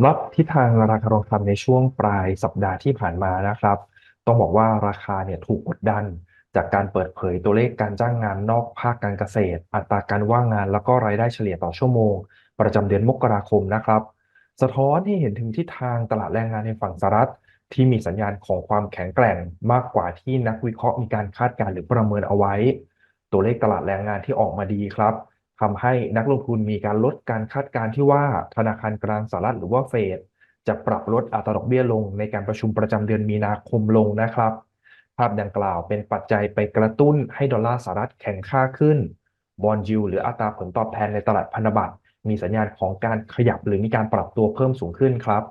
สำหรับทิศทางราคาทองคำในช่วงปลายสัปดาห์ที่ผ่านมานะครับ ต้องบอกว่าราคาเนี่ยถูกกดดัน จากการเปิดเผยตัวเลขการจ้างงานนอกภาคการเกษตร อัตราการว่างงานแล้วก็รายได้เฉลี่ยต่อชั่วโมง ประจำเดือนมกราคมนะครับ สะท้อนให้เห็นถึงทิศทางตลาดแรงงานในฝั่งสหรัฐ ที่มีสัญญาณของความแข็งแกร่งมากกว่าที่นักวิเคราะห์มีการคาดการณ์หรือประเมินเอาไว้ ตัวเลขตลาดแรงงานที่ออกมาดีครับ ทำให้นักลงทุนมีการลดการคาดการณ์ที่ว่าธนาคารกลางสหรัฐหรือว่าเฟดจะปรับลดอัตราดอกเบี้ยลงในการประชุมประจำเดือนมีนาคมลงนะครับ ภาพดังกล่าวเป็นปัจจัยไปกระตุ้นให้ดอลลาร์สหรัฐแข็งค่าขึ้นบอลยูหรืออัตราผลตอบแทนในตลาดพันธบัตรมีสัญญาณของการขยับหรือมีการปรับตัวเพิ่มสูงขึ้นครับ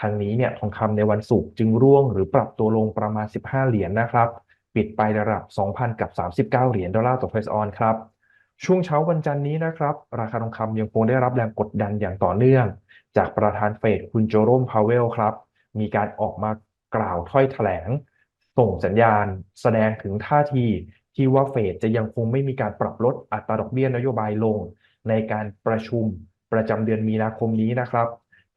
ทางนี้เนี่ยทองคำในวันศุกร์จึงร่วงหรือปรับตัวลงประมาณ 15 เหรียญนนะครับ ปิดไประดับ 2,000 กับ 39 เหรียญดอลลาร์ต่อเพรสออนครับ ช่วงเช้าวันจันนี้นะครับ ราคาทองคำยังคงได้รับแรงกดดันอย่างต่อเนื่อง จากประธานเฟดคุณโจโรมพาวเวลครับ มีการออกมากล่าวถ้อยแถลง ส่งสัญญาณ แสดงถึงท่าทีที่ว่าเฟดจะยังคงไม่มีการปรับลดอัตราดอกเบี้ยนโยบายลง ในการประชุมประจำเดือนมีนาคมนี้นะครับ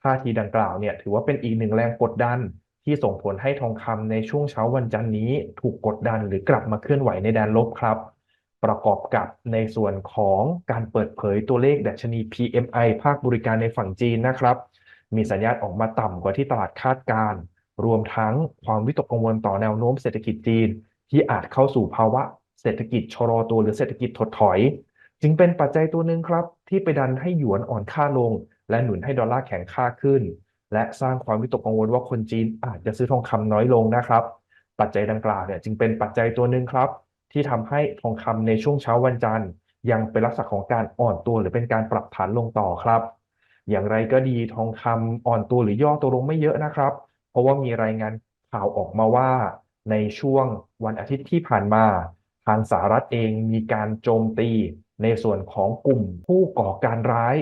ท่าทีดังกล่าวเนี่ยถือว่าเป็นอีกหนึ่งแรงกดดันที่ส่งผลให้ทองคำในช่วงเช้าวันจันทร์นี้ ถูกกดดันหรือกลับมาเคลื่อนไหวในแดนลบครับ ประกอบกับในส่วนของการเปิดเผยตัวเลขดัชนี PMI ภาคบริการในฝั่งจีนนะครับ มีสัญญาณออกมาต่ำกว่าที่ตลาดคาดการณ์รวมทั้งความวิตกกังวลต่อแนวโน้มเศรษฐกิจจีน ที่อาจเข้าสู่ภาวะเศรษฐกิจชะลอตัวหรือเศรษฐกิจถดถอย จึงเป็นปัจจัยตัวหนึ่งครับ ที่ไปดันให้หยวนอ่อนค่าลง และหนุนให้ดอลลาร์แข็งค่าขึ้น และสร้างความวิตกกังวลว่าคนจีนอาจจะซื้อทองคำน้อยลงนะครับ ปัจจัยดังกล่าวเนี่ยจึงเป็นปัจจัยตัวหนึ่งครับ ที่ทำให้ทองคำในช่วงเช้าวันจันทร์ ยังเป็นลักษณะของการอ่อนตัวหรือเป็นการปรับฐานลงต่อครับ อย่างไรก็ดีทองคำอ่อนตัวหรือย่อตัวลงไม่เยอะนะครับ เพราะว่ามีรายงานข่าวออกมาว่า ในช่วงวันอาทิตย์ที่ผ่านมาทางสหรัฐเองมีการโจมตีในส่วนของกลุ่มผู้ก่อการร้าย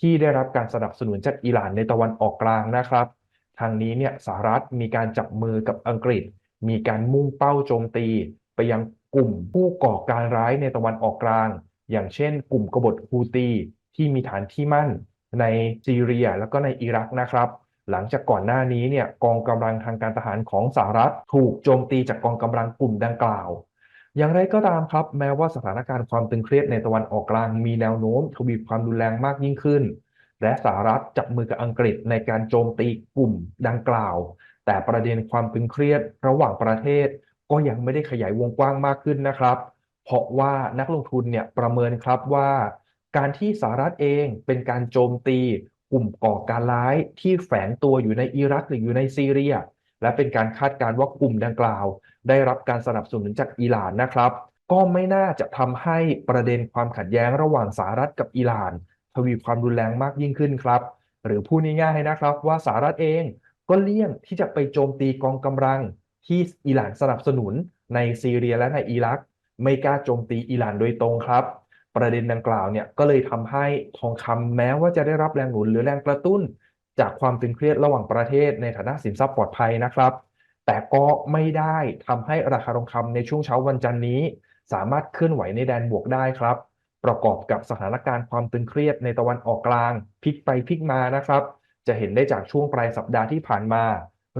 ที่ได้รับการสนับสนุนจากอิหร่านในตะวันออกกลางนะครับ ทางนี้เนี่ยสหรัฐมีการจับมือกับอังกฤษ มีการมุ่งเป้าโจมตี ไปยัง กลุ่มผู้ก่อการร้ายในตะวันออกกลาง อย่างเช่น กลุ่มกบฏฮูตีที่มีฐานที่มั่นในซีเรียแล้วก็ในอิรักนะครับ หลังจากก่อนหน้านี้เนี่ยกองกำลังทางการทหารของสหรัฐ ถูกโจมตีจากกองกำลังกลุ่มดังกล่าว อย่างไรก็ตามครับ แม้ว่าสถานการณ์ความตึงเครียดในตะวันออกกลางมีแนวโน้มทวีความรุนแรงมากยิ่งขึ้น และสหรัฐจับมือกับอังกฤษในการโจมตีกลุ่มดังกล่าว แต่ประเด็นความตึงเครียดระหว่างประเทศ ก็ยังไม่ได้ขยายวงกว้างมากขึ้นนะครับ เพราะว่านักลงทุนเนี่ยประเมินครับว่า การที่สหรัฐเองเป็นการโจมตีกลุ่มก่อการร้ายที่แฝงตัวอยู่ในอิรักหรืออยู่ในซีเรีย และเป็นการคาดการณ์ว่ากลุ่มดังกล่าว ได้รับการสนับสนุนจากอิหร่านนะครับ ก็ไม่น่าจะทำให้ประเด็นความขัดแย้งระหว่างสหรัฐกับอิหร่าน ทวีความรุนแรงมากยิ่งขึ้นครับ หรือพูดง่ายๆนะครับว่าสหรัฐเองก็เลี่ยงที่จะไปโจมตีกองกำลัง ที่อิหร่านสนับสนุนในซีเรียและในอิรัก ไม่กล้าโจมตีอิหร่านโดยตรงครับ ประเด็นดังกล่าวเนี่ยก็เลยทำให้ทองคำแม้ว่าจะได้รับแรงหนุนหรือแรงกระตุ้น จากความตึงเครียดระหว่างประเทศในฐานะสินทรัพย์ปลอดภัยนะครับ แต่ก็ไม่ได้ทำให้ราคาทองคำในช่วงเช้าวันจันทร์นี้ สามารถเคลื่อนไหวในแดนบวกได้ครับ ประกอบกับสถานการณ์ความตึงเครียดในตะวันออกกลางพลิกไปพลิกมานะครับ จะเห็นได้จากช่วงปลายสัปดาห์ที่ผ่านมา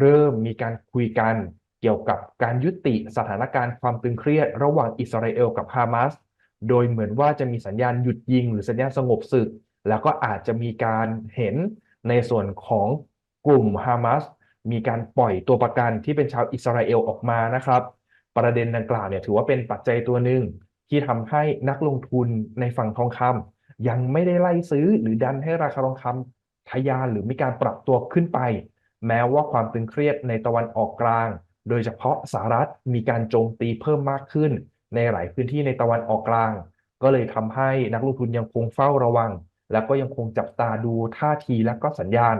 เริ่มมีการคุยกัน กี่ยวกับการยุติสถานการณ์ความตึงเครียดระหว่างอิสราเอลกับฮามาส โดยเหมือนว่าจะมีสัญญาณหยุดยิง หรือสัญญาณสงบศึก แล้วก็อาจจะมีการเห็นในส่วนของกลุ่มฮามาสมีการปล่อยตัวประกันที่เป็นชาวอิสราเอลออกมานะครับ ประเด็นดังกล่าวเนี่ยถือว่าเป็นปัจจัยตัวหนึ่งที่ทำให้นักลงทุนในฝั่งทองคำยังไม่ได้ไล่ซื้อหรือดันให้ราคาทองคำทะยานหรือมีการปรับตัวขึ้นไป แม้ว่าความตึงเครียดในตะวันออกกลาง โดยเฉพาะสหรัฐมีการโจมตีเพิ่มมากขึ้น ในหลายพื้นที่ในตะวันออกกลาง ก็เลยทำให้นักลงทุนยังคงเฝ้าระวัง แล้วก็ยังคงจับตาดูท่าทีและก็สัญญาณ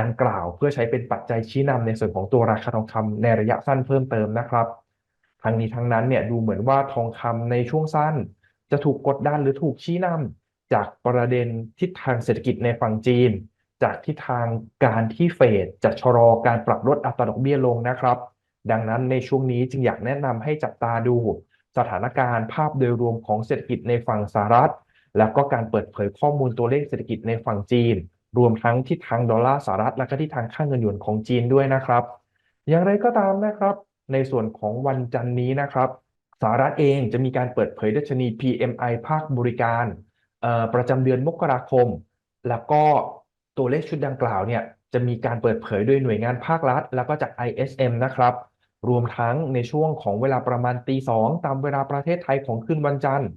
ดังกล่าวเพื่อใช้เป็นปัจจัยชี้นำในส่วนของตัวราคาทองคำในระยะสั้นเพิ่มเติมนะครับทั้งนี้ทั้งนั้นเนี่ยดูเหมือนว่าทองคำในช่วงสั้น จะถูกกดดันหรือถูกชี้นำจากประเด็นทิศทางเศรษฐกิจในฝั่งจีน จากทิศทางการที่เฟดจะชะลอการปรับลดอัตราดอกเบี้ยลงนะครับ ดังนั้นในช่วงนี้จึงอยากแนะนำให้จับตาดู สถานการณ์ภาพโดยรวมของเศรษฐกิจในฝั่งสหรัฐ แล้วก็การเปิดเผยข้อมูลตัวเลขเศรษฐกิจในฝั่งจีน รวมทั้งทิศทางดอลลาร์สหรัฐ และก็ทิศทางค่าเงินหยวนของจีนด้วยนะครับ อย่างไรก็ตามนะครับ ในส่วนของวันจันนี้นะครับสหรัฐเองจะมีการเปิดเผยดัชนี PMI ภาคบริการประจำเดือนมกราคม แล้วก็ตัวเลขชุดดังกล่าวเนี่ยจะมีการเปิดเผยโดยหน่วยงานภาครัฐ แล้วก็จาก ISM นะครับ รวมทั้งในช่วงของเวลาประมาณตีสองตามเวลาประเทศไทยของคืนวันจันทร์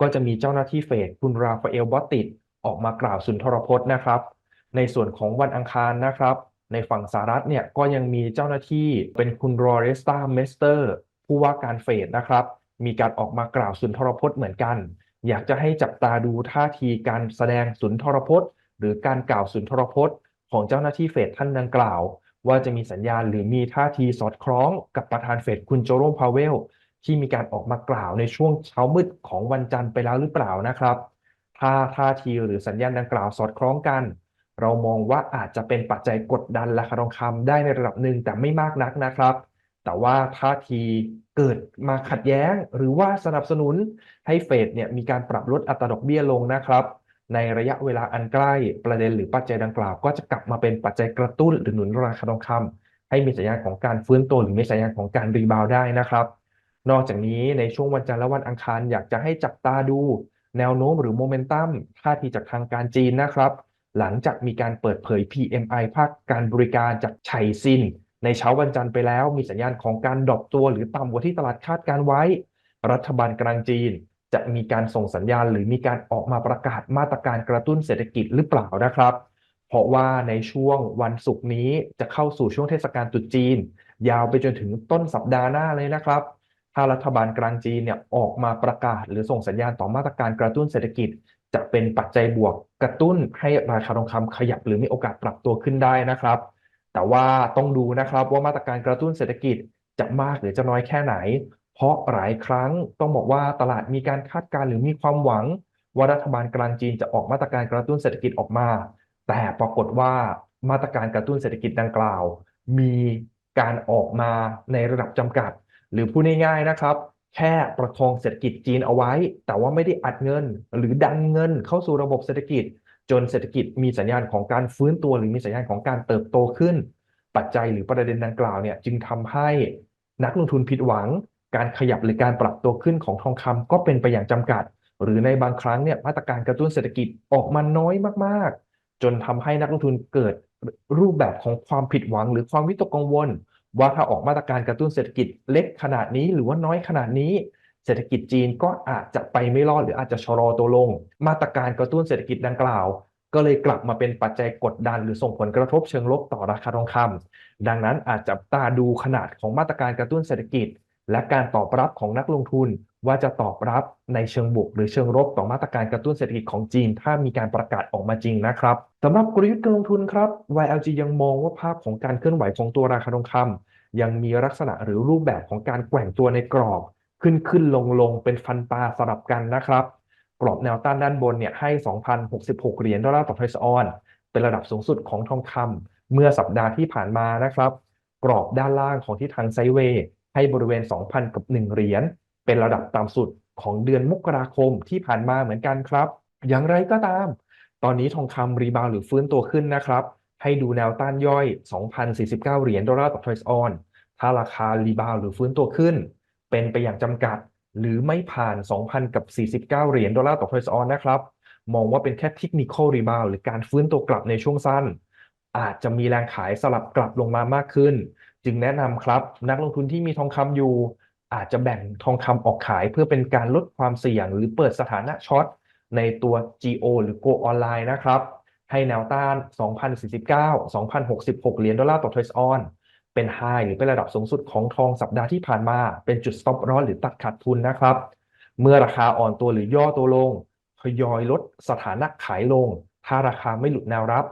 ก็จะมีเจ้าหน้าที่เฟดคุณราฟาเอลบอตติดออกมากล่าวสุนทรพจน์นะครับ ในส่วนของวันอังคารนะครับ ในฝั่งสหรัฐเนี่ยก็ยังมีเจ้าหน้าที่เป็นคุณรอเรสตาเมสเตอร์ผู้ว่าการเฟดนะครับ มีการออกมากล่าวสุนทรพจน์เหมือนกัน อยากจะให้จับตาดูท่าทีการแสดงสุนทรพจน์ หรือการกล่าวสุนทรพจน์ ของเจ้าหน้าที่เฟดท่านดังกล่าว ว่าจะมีสัญญาณหรือมีท่าทีสอดคล้องกับประธานเฟดคุณโจโรมพาเวล ที่มีการออกมากล่าวในช่วงเช้ามืดของวันจันทร์ไปแล้วหรือเปล่านะครับ ถ้าท่าทีหรือสัญญาณดังกล่าวสอดคล้องกัน เรามองว่าอาจจะเป็นปัจจัยกดดันราคาทองคำได้ในระดับหนึ่งแต่ไม่มากนักนะครับ แต่ว่าท่าทีเกิดมาขัดแย้ง หรือว่าสนับสนุนให้เฟดเนี่ยมีการปรับลดอัตราดอกเบี้ยลงนะครับ ในระยะเวลาอันใกล้ประเด็นหรือปัจจัยดังกล่าว ก็จะกลับมาเป็นปัจจัยกระตุ้นหรือหนุนราคาทองคำให้มีสัญญาณของการฟื้นตัวหรือมีสัญญาณของการรีบาวได้นะครับ นอกจากนี้ในช่วงวันจันทร์และวันอังคารอยากจะให้จับตาดู แนวโน้มหรือโมเมนตัมท่าทีจากทางการจีนนะครับ หลังจากมีการเปิดเผย PMI ภาคการบริการจากไฉซินในเช้าวันจันทร์ไปแล้วมีสัญญาณของการดรอปตัวหรือต่ำกว่าที่ตลาดคาดการไว้ รัฐบาลกลางจีน จะมีการส่งสัญญาณ หรือมีการออกมาประกาศมาตรการกระตุ้นเศรษฐกิจหรือเปล่านะครับ เพราะว่าในช่วงวันศุกร์นี้จะเข้าสู่ช่วงเทศกาลตรุษจีน ยาวไปจนถึงต้นสัปดาห์หน้าเลยนะครับ ถ้ารัฐบาลกลางจีนเนี่ยออกมาประกาศ หรือส่งสัญญาณต่อมาตรการกระตุ้นเศรษฐกิจ จะเป็นปัจจัยบวกกระตุ้นให้ราคาทองคำขยับ หรือมีโอกาสปรับตัวขึ้นได้นะครับ แต่ว่าต้องดูนะครับว่ามาตรการกระตุ้นเศรษฐกิจจะมากหรือจะน้อยแค่ไหน เพราะหลายครั้งต้องบอกว่าตลาดมีการคาดการณ์หรือมีความหวัง ว่ารัฐบาลกลางจีนจะออกมาตรการกระตุ้นเศรษฐกิจออกมา แต่ปรากฏว่ามาตรการกระตุ้นเศรษฐกิจดังกล่าว มีการออกมาในระดับจำกัด หรือพูดง่ายๆนะครับ แค่ประคองเศรษฐกิจจีนเอาไว้ แต่ว่าไม่ได้อัดเงิน หรือดันเงินเข้าสู่ระบบเศรษฐกิจ จนเศรษฐกิจมีสัญญาณของการฟื้นตัว หรือมีสัญญาณของการเติบโตขึ้น ปัจจัยหรือประเด็นดังกล่าวเนี่ยจึงทำให้นักลงทุนผิดหวัง การขยับหรือการปรับตัวขึ้นของทองคำก็เป็นไปอย่างจำกัด หรือในบางครั้งเนี่ยมาตรการกระตุ้นเศรษฐกิจออกมาน้อยมากๆ จนทำให้นักลงทุนเกิดรูปแบบของความผิดหวัง หรือความวิตกกังวล ว่าถ้าออกมาตรการกระตุ้นเศรษฐกิจเล็กขนาดนี้หรือว่าน้อยขนาดนี้ เศรษฐกิจจีนก็อาจจะไปไม่รอดหรืออาจจะชะลอตัวลง มาตรการกระตุ้นเศรษฐกิจดังกล่าว ก็เลยกลับมาเป็นปัจจัยกดดัน หรือส่งผลกระทบเชิงลบต่อราคาทองคำดังนั้นอาจจะตาดูขนาดของมาตรการกระตุ้นเศรษฐกิจ และการตอบรับของนักลงทุนว่าจะตอบรับในเชิงบวกหรือเชิงลบต่อมาตรการกระตุ้นเศรษฐกิจของจีน ถ้ามีการประกาศออกมาจริงนะครับสำหรับกลยุทธ์การลงทุนครับ YLG ยังมองว่าภาพของการเคลื่อนไหวของตัวราคาทองคำยังมีลักษณะหรือรูปแบบของการแกว่งตัวในกรอบ ขึ้นขึ้นลงลงเป็นฟันปลาสลับกันนะครับ กรอบแนวต้านด้านบนเนี่ยให้ 2,066 เหรียญดอลลาร์ต่อทรัสออนเป็นระดับสูงสุดของทองคำเมื่อสัปดาห์ที่ผ่านมานะครับ กรอบด้านล่างของที่ทางไซเวย์ ให้บริเวณ 2,000 กับ 1 เหรียญเป็นระดับต่ำสุดของเดือนมกราคมที่ผ่านมาเหมือนกันครับ อย่างไรก็ตาม ตอนนี้ทองคำรีบาวหรือฟื้นตัวขึ้นนะครับ ให้ดูแนวต้านย่อย 2,049 เหรียญดอลลาร์ต่อทรัสออนถ้าราคารีบาวหรือฟื้นตัวขึ้น เป็นไปอย่างจำกัด หรือไม่ผ่าน 2,000 กับ 49 เหรียญดอลลาร์ต่อทรัสออนนะครับ มองว่าเป็นแค่เทคนิคอลรีบาวหรือการฟื้นตัวกลับในช่วงสั้น อาจจะมีแรงขายสลับกลับลงมามากขึ้น จึงแนะนำครับ นักลงทุนที่มีทองคำอยู่ อาจจะแบ่งทองคำออกขายเพื่อเป็นการลดความเสี่ยง หรือเปิดสถานะช็อตในตัว GO หรือ Go ออนไลน์นะครับ ให้แนวต้าน 2,049 2,066 เหรียญดอลลาร์ต่อทรัสออนเป็นไฮหรือเป็นระดับสูงสุดของทองสัปดาห์ที่ผ่านมา เป็นจุด stop loss หรือตัดขาดทุนนะครับ เมื่อราคาอ่อนตัวหรือย่อตัวลงทยอยลดสถานะขายลง ถ้าราคาไม่หลุดแนวรับ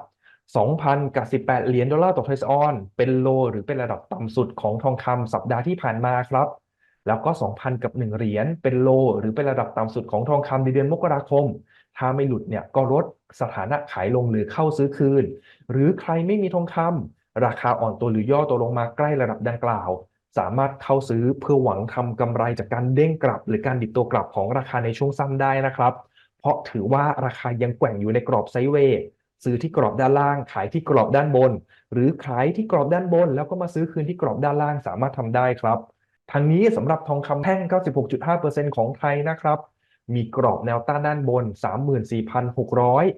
2,000กับ 18 เหรียญดอลลาร์ต่อเทรซออน เป็นโล หรือเป็นระดับต่ำสุดของทองคำสัปดาห์ที่ผ่านมาครับ แล้วก็ 2,000 กับ 1 เหรียญเป็นโล หรือเป็นระดับต่ำสุดของทองคำในเดือนมกราคม ถ้าไม่หลุดเนี่ยก็ลดสถานะขายลงหรือเข้าซื้อคืน หรือใครไม่มีทองคำราคาอ่อนตัวหรือย่อตัวลงมาใกล้ระดับดังกล่าว สามารถเข้าซื้อเพื่อหวังทำกำไรจากการเด้งกลับ หรือการดิบตัวกลับของราคาในช่วงสั้นได้นะครับ เพราะถือว่าราคายังแกว่งอยู่ในกรอบไซด์เวย์ ซื้อที่กรอบด้านล่าง ขายที่กรอบด้านบน หรือขายที่กรอบด้านบน แล้วก็มาซื้อคืนที่กรอบด้านล่างสามารถทำได้ครับทางนี้สำหรับทองคำแท่ง 96.5%ของไทยนะครับ มีกรอบแนวต้านด้านบน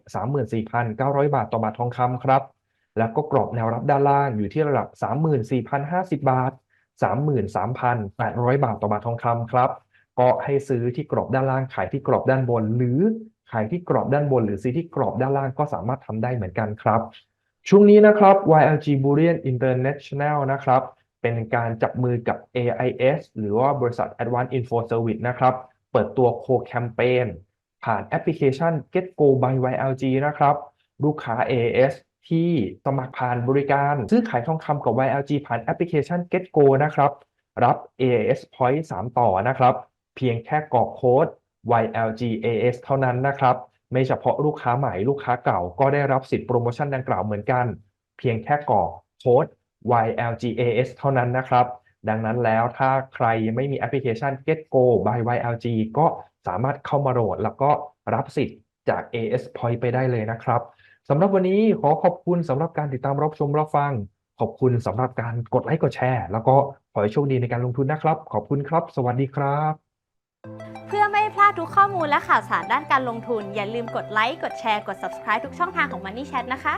34,600 34,900 บาทต่อบาททองคำครับ แล้วก็กรอบแนวรับด้านล่างอยู่ที่ระดับ 34,050 บาท 33,800 บาทต่อบาททองคำครับก็ให้ซื้อที่กรอบด้านล่างขายที่กรอบด้านบน หรือ ขายที่กรอบด้านบน หรือซื้อที่กรอบด้านล่างก็สามารถทำได้เหมือนกันครับ ช่วงนี้นะครับ YLG Bullion International นะครับ เป็นการจับมือกับ AIS หรือว่าบริษัท Advanced Info Service นะครับ เปิดตัวโคแคมเปญผ่านแอปพลิเคชัน GetGo by YLG นะครับ ลูกค้า AIS ที่สมัครผ่านบริการซื้อขายทองคำกับ YLG ผ่านแอปพลิเคชัน GetGo นะครับ รับ AIS Point 3 ต่อนะครับ เพียงแค่กรอกโค้ด YLGAS เท่านั้นนะครับ ไม่เฉพาะลูกค้าใหม่ลูกค้าเก่าก็ได้รับสิทธิโปรโมชั่นดังกล่าวเหมือนกัน เพียงแค่กรอกโค้ด YLGAS เท่านั้นนะครับ ดังนั้นแล้วถ้าใครยังไม่มีแอปพลิเคชัน GetGo by YLG ก็สามารถเข้ามาโหลดแล้วก็รับสิทธิ์จาก AS Point ไปได้เลยนะครับสำหรับวันนี้ขอขอบคุณสำหรับการติดตามรับชมรับฟัง ขอบคุณสำหรับการกดไลค์กดแชร์ แล้วก็ขอให้โชคดีในการลงทุนนะครับ ขอบคุณครับ สวัสดีครับ เพื่อ ลาดทุกข้อมูลและข่าวสารด้านการลงทุน อย่าลืมกดไลค์ กดแชร์ กด subscribe ทุกช่องทางของ Money Chat นะคะ